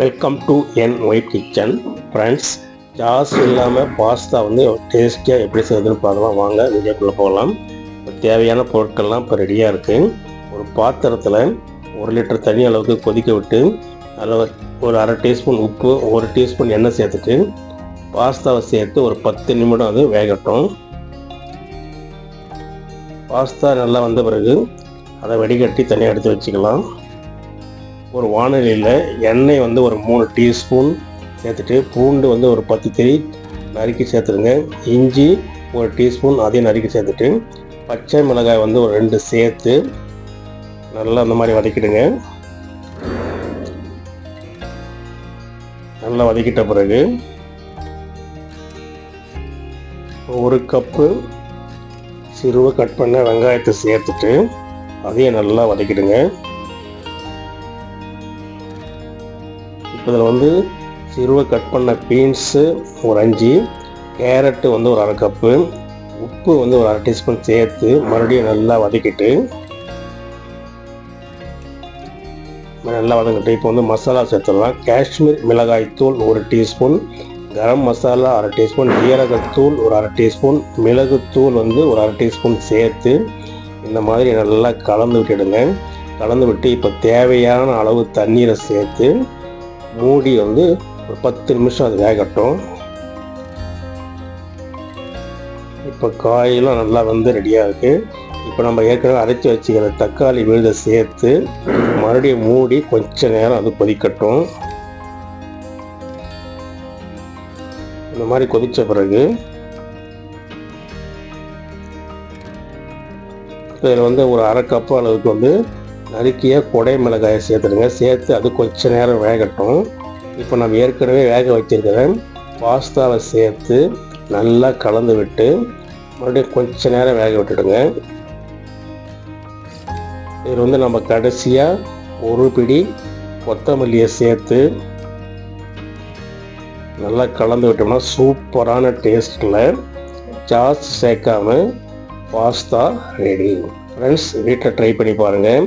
Welcome to என் white kitchen friends sauce இல்லாமல் pasta வந்து டேஸ்டியாக எப்படி செய்யுதுன்னு பார்க்கலாம் வாங்க வீடியோக்குள்ளே போகலாம். தேவையான பொருட்கள்லாம் இப்போ ரெடியாக இருக்குது ஒரு பாத்திரத்தில் ஒரு லிட்டர் தண்ணி அளவுக்கு கொதிக்க விட்டு அதில் ஒரு அரை டீஸ்பூன் உப்பு ஒரு டீஸ்பூன் எண்ணெய் சேர்த்துட்டு பாஸ்தாவை சேர்த்து ஒரு பத்து நிமிடம் அது வேகட்டும். பாஸ்தா நல்லா வந்த பிறகு அதை வடிகட்டி தனியாக எடுத்து வச்சுக்கலாம். ஒரு வானொலியில் எண்ணெய் வந்து ஒரு மூணு டீஸ்பூன் சேர்த்துட்டு பூண்டு வந்து ஒரு பத்து திரி நறுக்கி சேர்த்துடுங்க. இஞ்சி ஒரு டீஸ்பூன் அதையும் நறுக்கி சேர்த்துட்டு பச்சை மிளகாய் வந்து ஒரு ரெண்டு சேர்த்து நல்லா அந்த மாதிரி வதக்கிடுங்க. நல்லா வதக்கிட்ட பிறகு ஒரு கப்பு சிறுவை கட் பண்ண வெங்காயத்தை சேர்த்துட்டு அதையும் நல்லா வதக்கிடுங்க. இதில் வந்து சிறுவை கட் பண்ண பீன்ஸு ஒரு அஞ்சு கேரட்டு வந்து ஒரு அரை கப்பு உப்பு வந்து ஒரு அரை டீஸ்பூன் சேர்த்து மறுபடியும் நல்லா வதக்கிட்டு நல்லா வதங்கிட்டு இப்போ வந்து மசாலா சேர்த்துடலாம். காஷ்மீர் மிளகாய் தூள் ஒரு டீஸ்பூன் கரம் மசாலா அரை டீஸ்பூன் ஜீரகத்தூள் ஒரு அரை டீஸ்பூன் மிளகுத்தூள் வந்து ஒரு அரை டீஸ்பூன் சேர்த்து இந்த மாதிரி நல்லா கலந்து விட்டுடுங்க. கலந்து விட்டு இப்போ தேவையான அளவு தண்ணீரை சேர்த்து மூடி வந்து ஒரு பத்து நிமிஷம் அது வேகட்டும். இப்போ காயெல்லாம் நல்லா வந்து ரெடியாக இருக்குது இப்போ நம்ம ஏற்கனவே அரைச்சி வச்சுக்கிற தக்காளி விழுதை சேர்த்து மறுபடியும் மூடி கொஞ்ச நேரம் அது கொதிக்கட்டும். இந்த மாதிரி கொதித்த பிறகு இதில் வந்து ஒரு அரை கப் அளவுக்கு வந்து நறுக்கிய கொடை மிளகாயை சேர்த்துடுங்க. சேர்த்து அது கொஞ்ச நேரம் வேகட்டும். இப்போ நம்ம ஏற்கனவே வேக வச்சிருக்கிற பாஸ்தாவை சேர்த்து நல்லா கலந்து விட்டு மறுபடியும் கொஞ்ச நேரம் வேக விட்டுடுங்க. இதில் வந்து நம்ம கடைசியாக ஒரு பிடி கொத்தமல்லியை சேர்த்து நல்லா கலந்து விட்டோம்னா சூப்பரான டேஸ்ட்டில் சாஸ் சேர்க்காம பாஸ்தா ரெடி. ஃப்ரெண்ட்ஸ் வீட்டில் ட்ரை பண்ணி பாருங்கள்